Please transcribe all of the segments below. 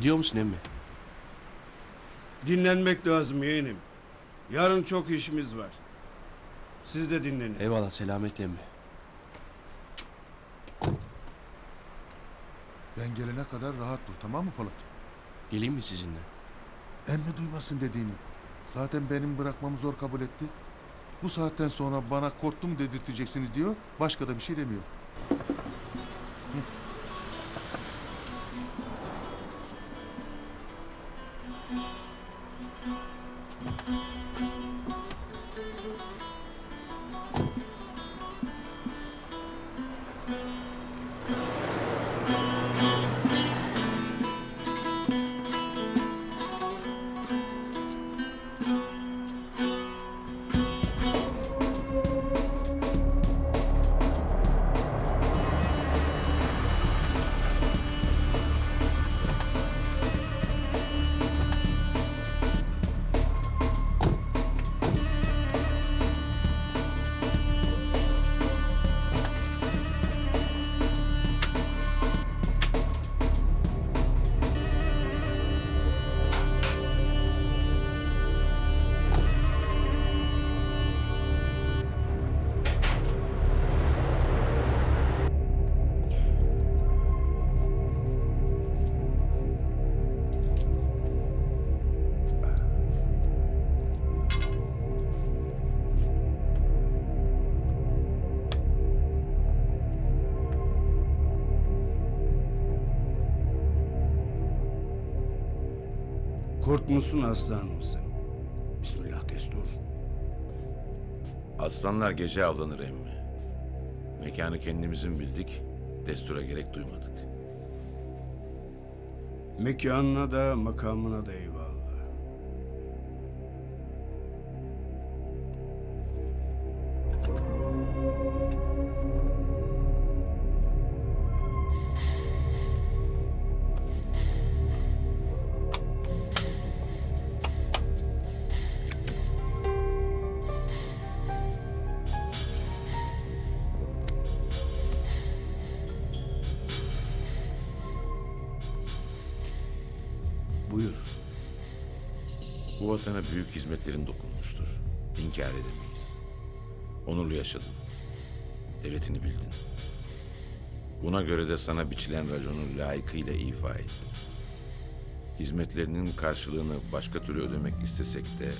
Gidiyor musun emmi? Dinlenmek lazım yeğenim. Yarın çok işimiz var. Siz de dinlenin. Eyvallah selametle emmi. Ben gelene kadar rahat dur tamam mı Polat? Geleyim mi sizinle? Emmi duymasın dediğini. Zaten benim bırakmamı zor kabul etti. Bu saatten sonra bana korktum dedirteceksiniz diyor. Başka da bir şey demiyor. Kurt musun aslan mısın? Bismillah destur. Aslanlar gece avlanır emmi. Mekanı kendimizin bildik, destura gerek duymadık. Mekanına da makamına da eyvallah. Buyur. Bu vatana büyük hizmetlerin dokunmuştur. İnkar edemeyiz. Onurlu yaşadın. Devletini bildin. Buna göre de sana biçilen raconu layıkıyla ifa ettin. Hizmetlerinin karşılığını başka türlü ödemek istesek de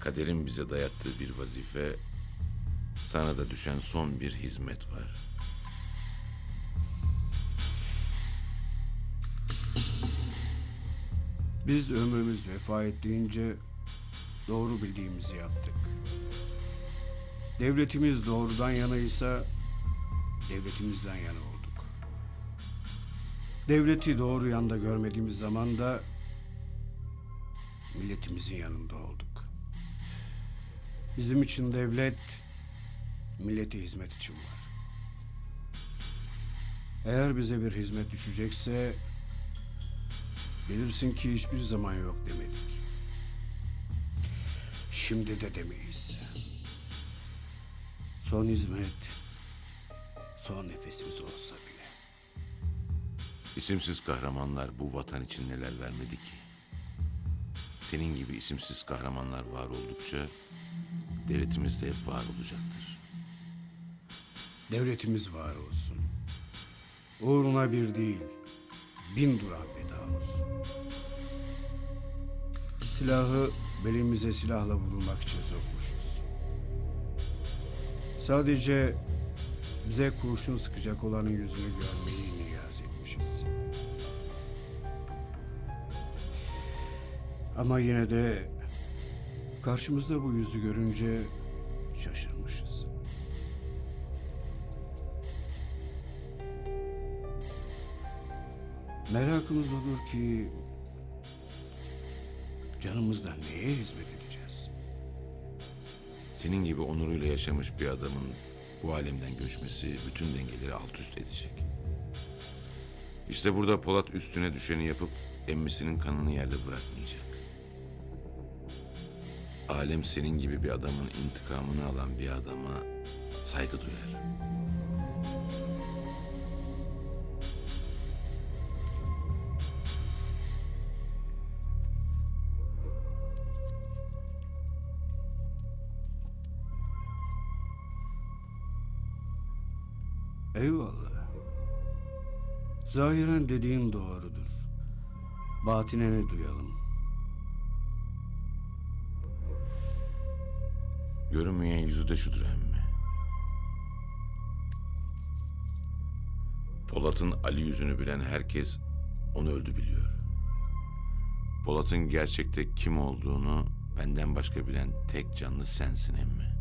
kaderin bize dayattığı bir vazife sana da düşen son bir hizmet var. Biz ömrümüz vefa ettiğince doğru bildiğimizi yaptık. Devletimiz doğrudan yanaysa devletimizden yana olduk. Devleti doğru yanda görmediğimiz zaman da milletimizin yanında olduk. Bizim için devlet millete hizmet için var. Eğer bize bir hizmet düşecekse Bilirsin ki hiçbir zaman yok demedik. Şimdi de demeyiz. Son hizmet, son nefesimiz olsa bile. İsimsiz kahramanlar bu vatan için neler vermedi ki? Senin gibi isimsiz kahramanlar var oldukça devletimiz de hep var olacaktır. Devletimiz var olsun. Uğruna bir değil, bin duran feda olsun. Silahı belimize silahla vurulmak için sokmuşuz. Sadece bize kurşun sıkacak olanın yüzünü görmeyi niyaz etmişiz. Ama yine de karşımızda bu yüzü görünce şaşırmışız. Merakımız olur ki canımızdan neye hizmet edeceğiz? Senin gibi onuruyla yaşamış bir adamın bu alemden göçmesi bütün dengeleri alt üst edecek. İşte burada Polat üstüne düşeni yapıp emmisinin kanını yerde bırakmayacak. Alem senin gibi bir adamın intikamını alan bir adama saygı duyar. Eyvallah. Zahiren dediğin doğrudur. Batine ne duyalım? Görünmeyen yüzü de şudur emmi. Polat'ın Ali yüzünü bilen herkes onu öldü biliyor. Polat'ın gerçekte kim olduğunu benden başka bilen tek canlı sensin emmi.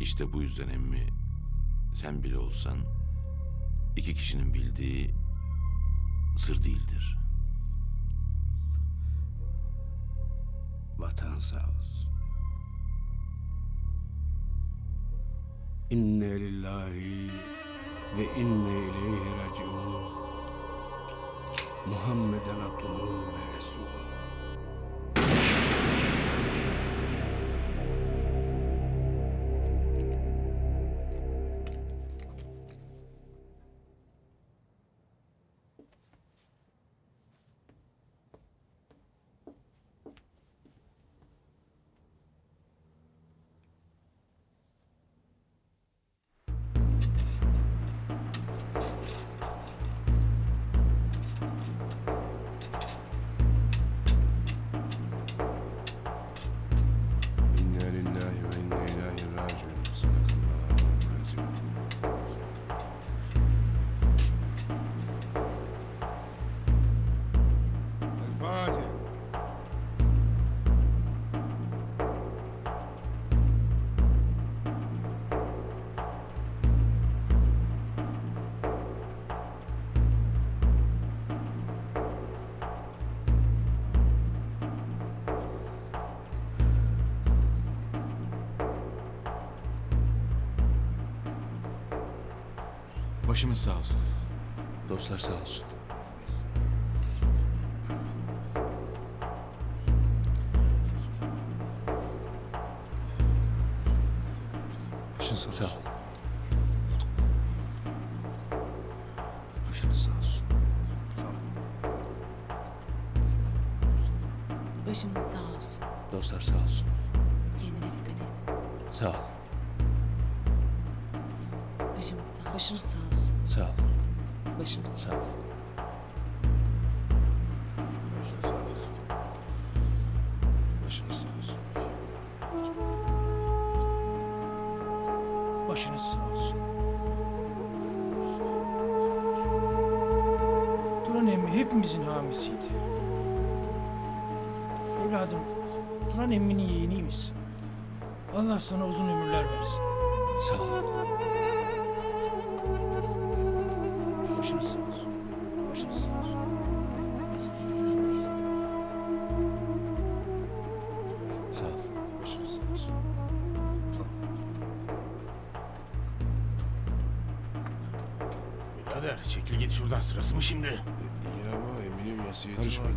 İşte bu yüzden emmi sen bile olsan iki kişinin bildiği sır değildir. Vatan sağ olsun. İnne lillahi ve inne ileyhi raciun. Muhammeden abduhu ve resulü. Başımız sağ olsun. Dostlar sağ olsun. Başın sağ Sağ ol. olsun. Başınız sağ olsun. Başımız sağ olsun. Dostlar sağ olsun. Kendine dikkat et. Sağ ol. Başımız sağ Başımız sağ olsun. Sağ ol. Başımız Sağ ol. Başınız sağ olsun. Başınız sağ olsun. Başınız sağ olsun. Turan emmi hepimizin hamisiydi. Evladım, Turan emminin yeğeniymişsin. Allah sana uzun ömürler versin. Sağ ol. Birader çekil git şuradan sırası mı şimdi? İyi ama Emin'in vasiyeti Karışma. vardı.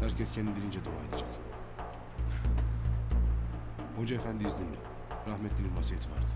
Herkes kendi dilince dua edecek. Hoca efendi iznimle. Rahmetlinin vasiyeti vardı.